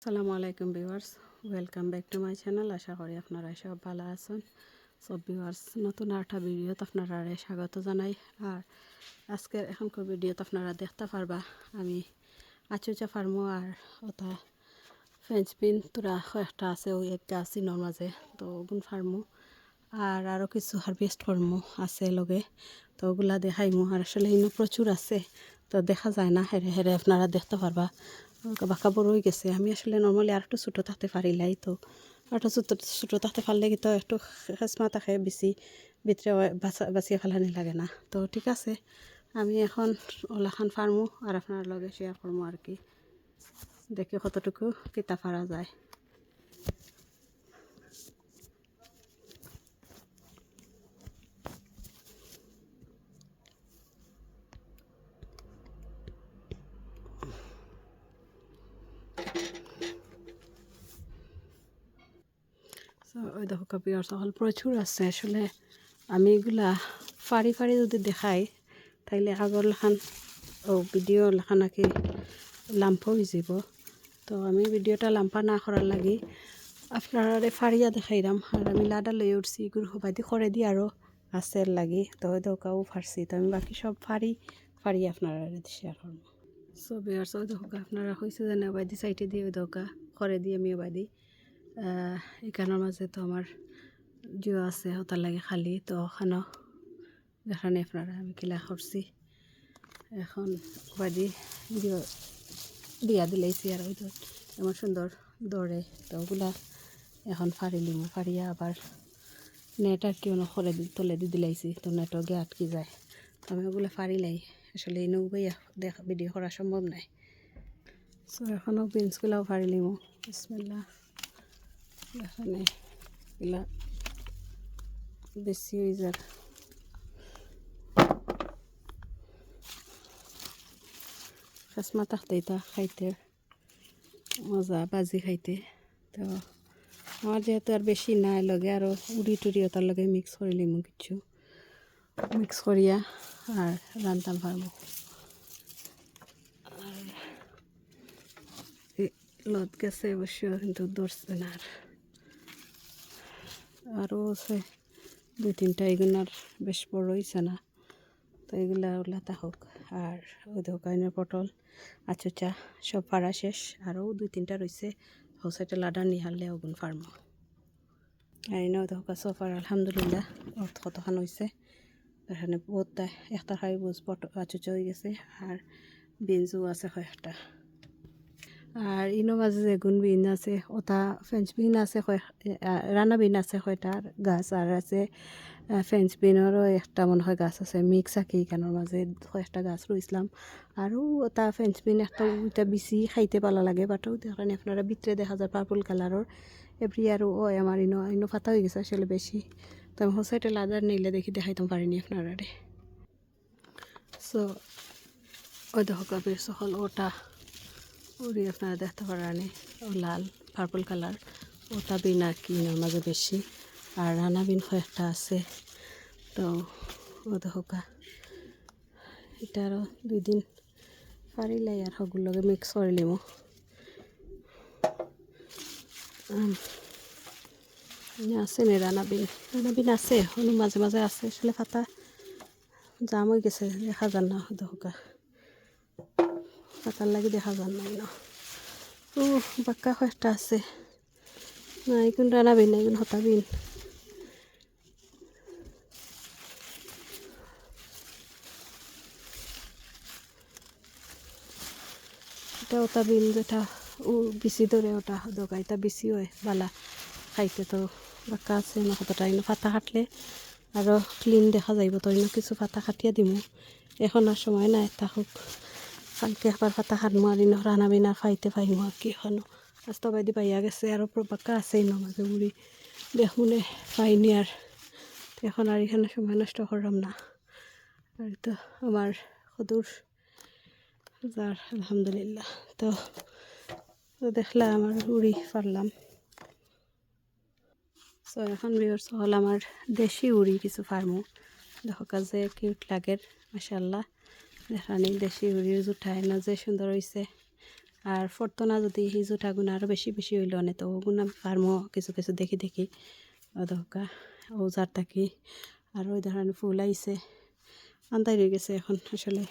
আসসালামু আলাইকুম viewers, welcome back to my channel. আশা করি আপনারা সব ভালো আছেন। সব ভিউয়ার্স, নতুন একটা ভিডিওতে আপনারা স্বাগত জানাই। আর আজকের এখনকার ভিডিওতে আপনারা দেখতে পারবা, আমি আচুচা ফার্মো আর ওটা ফ্রেঞ্চ বিন তোরা একটা আছে, ওই একটা চিনোর মাঝে, তো ওগুন ফার্মো। আর আরও কিছু হারভেস্ট করমু আছে লগে, তো ওগুলা দেখাইমু। আর আসলে ইনো প্রচুর আছে, তো দেখা যায় না, হেরে হেরে আপনারা দেখতে পারবা। বাঁকা বড় হয়ে গেছে। আমি আসলে নর্মালি আর একটু ছোটো থাকতে পারিলাই তো। আর একটু ছোটো ছোটো থাকতে পারলে কিন্তু একটু খেসমা থাকে বেশি ভিতরে বাঁচা বাঁচিয়ে ফেলানি লাগে না। তো ঠিক আছে, আমি এখন ওলাখান ফার্মো আর আপনার লগে শেয়ার করব আর কি। দেখি কতটুকু কিতা পারা যায়। ওই দেখো কপিয়ার সকল প্রচুর আছে। আসলে আমি এগুলা ফাড়ি ফাড়ি যদি দেখাই, তাইলে আগর লেখান ও ভিডিও লেখা নাকি লাম্প হয়ে যাব। তো আমি ভিডিওটা লাম্পা না করার লাগি আপনারা ফাড়িয়া দেখাইলাম আর আমি লাডা লই উঠছি এগুলো সবাই দি করে দি আরও আছে লাগি। তো ওই দোকাও ফাড়ছি। তো আমি বাকি সব ফাড়ি ফাড়ি আপনারা শেয়ার করব। সো বিয়ার সব দেখো আপনারা হয়েছে জানে ওবাইদি সাইডে দিয়ে দোকা করে দিয়ে আমি ওবাইদি এখানের মাঝে তো আমার জিও আছে ওটার লাগে খালি, তো ওখানেও দেখানি আপনারা আমি কিলা করছি এখন বাদি জিও দিয়া দিলাইছি আর ওই তো এমন সুন্দর দৌড়ে তো ওগুলা এখন ফাড়িলিম ফাড়িয়া আবার নেট আর কি করে তুলে দি দিলাইছি, তো নেটও গিয়ে আটকে যায়। তো আমি ওগুলো ফাড়িলাই আসলে এই নৌবাইয়া দেখা ভিডিও করা সম্ভব নাই। সো এখনও বিনসগুলাও ফাড়িলিম বিসমিল্লা এখানে এগুলা বেশি হয়ে যাক খাসমা থাকতে তা খাইতে মজা, বাজি খাইতে। তো আমার যেহেতু আর বেশি নাই লগে আরও উড়ি টুড়ি ওটার লগে মিক্স করিলিম কিছু। মিক্স করিয়া আর রান্তাম পারব আর লত গেছে অবশ্য, কিন্তু ধরছে না আর। আরও আছে, দুই তিনটা এগুলার বেশ বড় হয়েছে না। তো এগুলা ওগুলা হোক, আর ওই দোকানের পটল, আচুচা, সব পাড়া শেষ। আরও দুই তিনটা রয়েছে হোসাইটে লাডা নিহালে ওগুন ফার্ম। আর এনে ওই দেখা সফার আলহামদুলিল্লাহ, অর্থ কতখান হয়েছে এখানে বহুত একটা খাই বুঝ পট আচুচা হয়ে গেছে, আর বিনজু আছে কয়েকটা। আর ইনো মাঝে যেগুন বিন আছে ওটা ফ্রেঞ্চ বিন আছে রানা বিন আছে কয়টার গাছ আর আছে ফ্রেঞ্চ বিনেরও একটা মনে হয় গাছ আছে মিক্স আঁকি এখানোর মাঝে কয়েকটা গাছ রইছিলাম আরও ওটা ফ্রেঞ্চ বিন একটা ওইটা বেশি খাইতে পালা লাগে বাট দেখানি আপনারা ভিতরে দেখা যায় পার্পল কালারের এভরি আর ও আমার ইনো ইনো ফাতা হয়ে গেছে আসলে বেশি তো আমি হোসাইটে লাদার নিলে দেখি দেখাইতাম পারিনি আপনারা সো ওই দেখো কবির সকল ওটা ওরি আপনারা দেখতে পারেন ও লাল পার্পল কালার ওটা বিন আর কি মাঝে বেশি। আর রানা বিন কয়েকটা আছে। তো, ও দেখা এটা আরও দুই দিন পারিলাই আর সগুলোকে মিক্স করিলিম আছে নে রানা বিন। রানা বিন আছে মাঝে মাঝে আছে, আসলে ফাটা জাম হয়ে গেছে, দেখা যান না, দেখা পাতার লাগে দেখা যান নাই না। ও, বাক্কা কয়েকটা আছে। না এগুন রানা বিন এগুন হতা বিন। এটা ওটা বিন যেটা, ও বেশি ধরে ওটা দোকাইটা বেশি হয়, বালা। খাইতে তো বাক্কা আছে, না কতটা ইনো ফাটা কাটলে আরও ক্লিন দেখা যাইব। তো ইনো কিছু ফাটা কাটিয়ে দিমু। এখন আর সময় নাই থাকুক কালকে আবার পাতা খানমো আর ইনো রানা বিনা খাইতে পাইমো আর কি এখনও আস্তা বাইদি পাইয়া গেছে আরও প্রবাক্কা আছে ইনো মাঝে বুড়ি দেখুনে পাইনি আর এখন আর এখানে সময় নষ্ট করলাম না আর তো আমার সদূর যার আলহামদুলিল্লাহ তো দেখলাম আমার উড়ি পারলাম সো এখন বিয়র হল আমার দেশি উড়ি কিছু ফার্মু দেখো কাজে কিউট লাগের মাসাল্লাহ দেখানি দেশি উড়ির জুঠাই না যে সুন্দর হয়েছে আর ফর্তনা যদি হিজুটা গুণ আরও বেশি বেশি হইল না, তো ওগুণ আমি ফার্মও কিছু কিছু দেখি দেখি দরকার ওজার থাকি আর ওই ধরনের ফুল আইছে আন্দাই রয়ে গেছে এখন, আসলে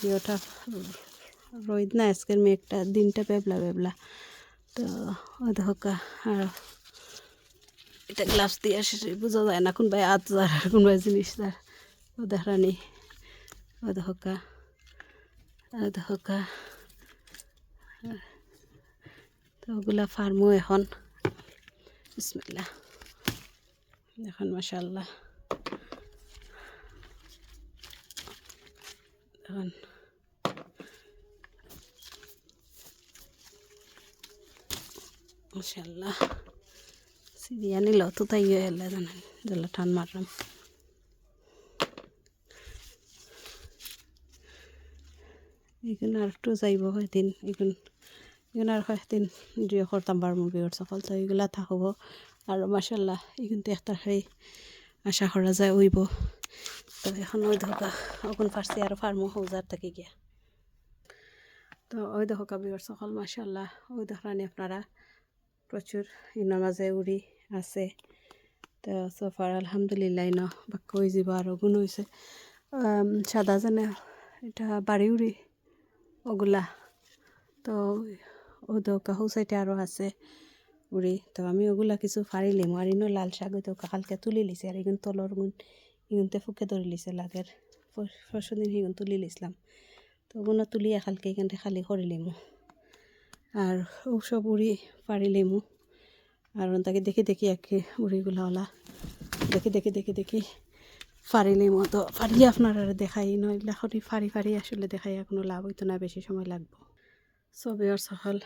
জিওটা রোদ না আজকের মেঘটা দিনটা পেবলা পেবলা। তো ওই দেখা আর এটা গ্লাভস দিয়ে আসে বোঝা যায় না, কোনবাই আত যার আর কোনবাই জিনিস যার ও দেখানি ও দেখা ও দেখা তো ওগুলা ফার্মও এখন বিসমিল্লা এখন মাসাল্লাহ এখন মাসাল্লাহ সিরিয়া নিল তো তাই এলে জানেন জেলা টান মারলাম এইখানে আর একটু যাইব হয়দিন এইখান এখানে আর কয়েকদিন দুই করতাম বার ওর সকল তো এইগুলা থাকব আর মাসাল্লাহ এইখানতে একটা খাই আশা করা যায় উইব। তো এখন ওই ধোকা ওখান ফার্সি আর ফার্মো হৌজার থেকে গিয়া। তো ওই দেখা বিয়ার সকল মাসাল্লাহ ওই দেখানি আপনারা প্রচুর ইনার মাঝে উড়ি আছে। তো সোফার আলহামদুলিল্লাহ ন বাক্য যাব আরও গুণ হয়েছে সাদা জানে এটা বাড়ি উড়ি ওগুলা। তো ও দৌকা সৌ সাইডে আরও আছে উড়ি। তো আমি ওগুলা কিছু ফারিলিম আর ইনো লাল শাক তো কালকে তুলি লিছে। আর ইগুন তলর গুণ ইগুনতে ফুকে ধরে লিছে লাগের। পরশু দিন সিগুন তুলি লিছিলাম। তো ওগুলো তুলিয়া কালকে এখানতে খালি করিলিমু। আর ও সব উড়ি পারিলিমু আর তাকে দেখি দেখি একে উড়িগুলা ওলা। দেখি দেখি দেখি দেখি। ফারিলিমু তো ফারিয়ে আপনারা দেখাই নইলা খরি ফারি ফারি আসলে দেখাই কোনো লাভ হইতো না, বেশি সময় লাগবো। সবে আর সকাল,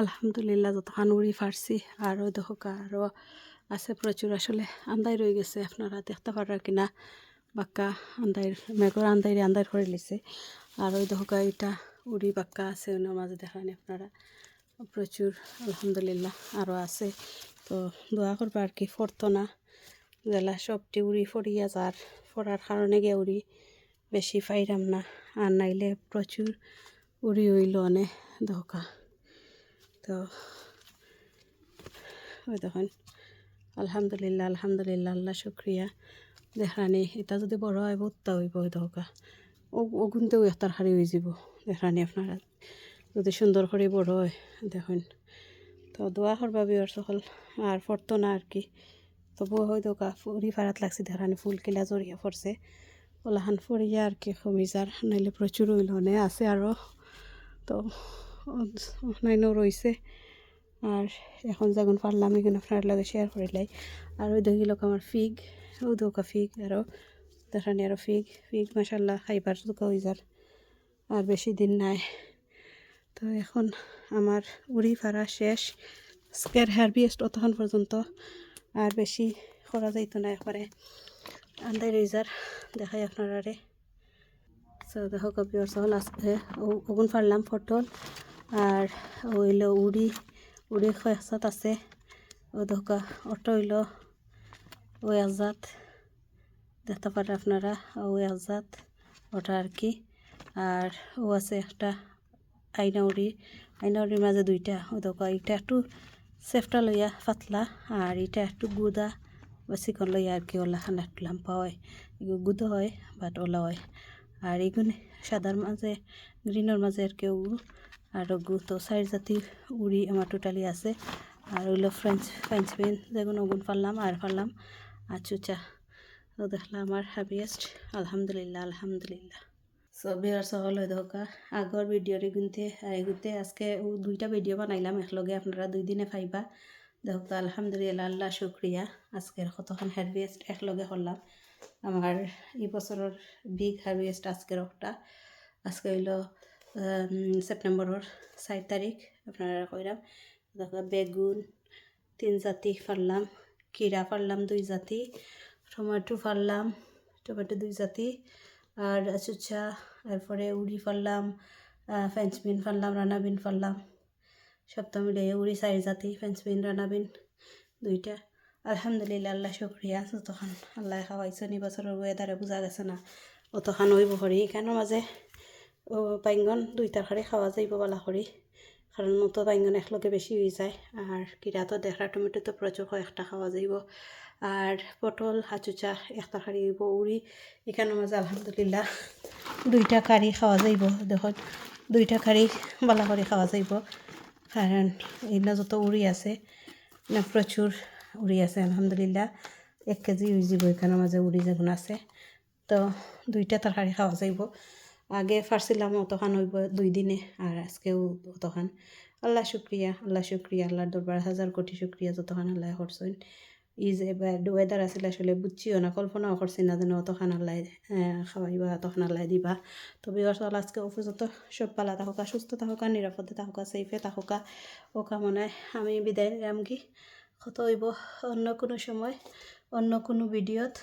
আলহামদুলিল্লাহ, যতখান উড়ি ফারছি, আর ওই দেখা আরও আছে প্রচুর। আসলে আন্দাই রয়ে গেছে, আপনারা দেখতে পারার কিনা? বাক্কা আন্দাই মেঘর আন্দাইরে আন্দাই করে লিছে আর ওই দেখা এটা উড়ি বাক্কা আছে, ওনার মাঝে দেখানি আপনারা। প্রচুর, আলহামদুলিল্লাহ আরও আছে। তো দোয়া করব আর কি, ফরতো না। জেলা সবটি উড়ি ফরিয়া যার, ফরার কারণে গে উড়ি বেশি ফাইরাম না। আর নাইলে প্রচুর উড়ি হইল অনেক দোকা তো ওই দেখুন, আলহামদুলিল্লাহ আলহামদুলিল্লাহ, আল্লাহ শুক্রিয়া দেখানি এটা যদি বড় হয়, বহুতটা হইব ওই ও ওগুনতেও একটার হারি হয়ে যাব দেখানি আপনারা যদি সুন্দর করে বড় হয়, দেখুন। তো দোয়া করবা বিয়ার সকল আর ফরতো না আর কি। তবুও হয়তো ফুরি ফারাত লাগছে দেখানি ফুল কিলা জড়িয়ে পড়ছে ওলাহান ফুরিয়া আর কি কমিজার নাইলে প্রচুর ওইলনে আছে আরও তো নাইনও রয়েছে আর এখন যখন পারলাম এখানে আপনার লগে শেয়ার করিলাই আর ওই দেখিল আমার ফিগ, ও দোকা ফিগ আরও দেখানি আরও ফিগ ফিগ মাসাল্লাহ খাইবার দোকা হয়ে যার আর বেশি দিন নাই। তো, এখন আমার উড়ি ফাড়া শেষ স্কের হেয়ার বিয়েস্ট অতক্ষণ পর্যন্ত আর বেশি করা যাইতো না একবারে। আন্দাই রেজার দেখাই আপনারা সো দেখো কপিওর সহল আজকে ওগুন ফারলাম ফটল আর ওইল উড়ি উড়ি কয়েকসাত আছে। ও দেখা অটো হইল ওই আজাদ দেখতে পারে আপনারা ওই আজাদ ওটা আর কি। আর ও আছে একটা আইনাউরি আইনাউরির মাঝে দুইটা। ও দেখো এটা একটু সেফটা লইয়া পাতলা আর এটা একটু গুদা বা চিকন লইয়া আর কি ওলা খানা একটু লাম্পা হয় গুদা হয় বাট ওলা হয় আর এগুলো সাদার মাঝে গ্রিনের মাঝে আর কেউ আর তো চার জাতি উড়ি আমার টোটালি আছে আর ওইলো ফ্রেঞ্চ ফ্রেঞ্চ বিন যেগুলো ওগুন পারলাম আর পারলাম আর চুচা দেখলাম আমার হ্যাপিয়েস্ট আলহামদুলিল্লাহ আলহামদুলিল্লাহ সো বিয়ার সহল হয়ে ধোকা আগর ভিডিওর এগুনতে আর এগুনতে আজকে দুইটা ভিডিও বানাইলাম একলগে, আপনারা দুই দিনে পাইবা। দেখো আলহামদুলিল্লাহ, আল্লাহ শুক্রিয়া আজকের কতক্ষণ হারভেস্ট একলগে করলাম। আমার এই বছরের বিগ হারভেস্ট আজকের একটা। আজকে হইল সেপ্টেম্বরের চার তারিখ আপনারা কইরাম। দেখো বেগুন তিন জাতি ফারলাম কিরা ফারলাম দুই জাতি, টমেটো ফারলাম টমেটো দুই জাতি। আর চুচ্ছা তারপরে উড়ি ফারলাম ফ্রেঞ্চ বিন ফারলাম রানা বিন ফারলাম সপ্তাহ মিলে উড়ি সাইড জাতি ফ্রেঞ্চ বিন রানা বিন দুইটা। আলহামদুলিল্লাহ, আল্লাহ শুক্রিয়া। তখন আল্লাহ খাওয়াইছে নি বছরের ওয়েদারে বোঝা গেছে না অতখান ওই বহরি এখানের মাঝে ও পাইঙ্গন দুই তরকারি খাওয়া যাইব বলা করি। কারণ মতো বাইঙ্গন একলগে বেশি হয়ে যায়। আর কিরা তো দেখরা টমেটো তো প্রচুর কয়েকটা খাওয়া যাইব। আর পটল হাচুচা এক তরকারি হইব উড়ি এখানের মাঝে আলহামদুলিল্লাহ দুইটা কারি খাওয়া যাইব। দেখুন, দুইটা কারি বালা করে খাওয়া যাইব। কারণ এগুলো যত উড়ি আছে না প্রচুর উড়ি আছে, আলহামদুলিল্লাহ। এক কেজি যাব এখানের মাঝে উড়ি যেগুলো আছে। তো, দুইটা তরকারি খাওয়া যাইব। আগে ফারছিলাম অতখান হইব দুই দিনে, আর আজকেও অতখান। আল্লাহ শুক্রিয়া আল্লাহ শুক্রিয়া, আল্লাহর দরবার হাজার কোটি শুক্রিয়া যতখান আল্লাহ করছেন। ই যে ওয়েদার আছিল আসলে বুঝছিও না, কল্পনাও করছি না যেন অতখান আল্লাহ খাওয়াইবা, অতখান আল্লাহ দিবা। তবে আসলে আজকে অফিসত সব পালা থাকা সুস্থ থাকা নিরাপদে থাকা সেফে থাকা ও কামনায় আমি বিদায় নিলাম কি? কত হইব অন্য কোনো সময়, অন্য কোনো ভিডিওত।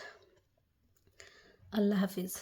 আল্লাহ হাফিজ।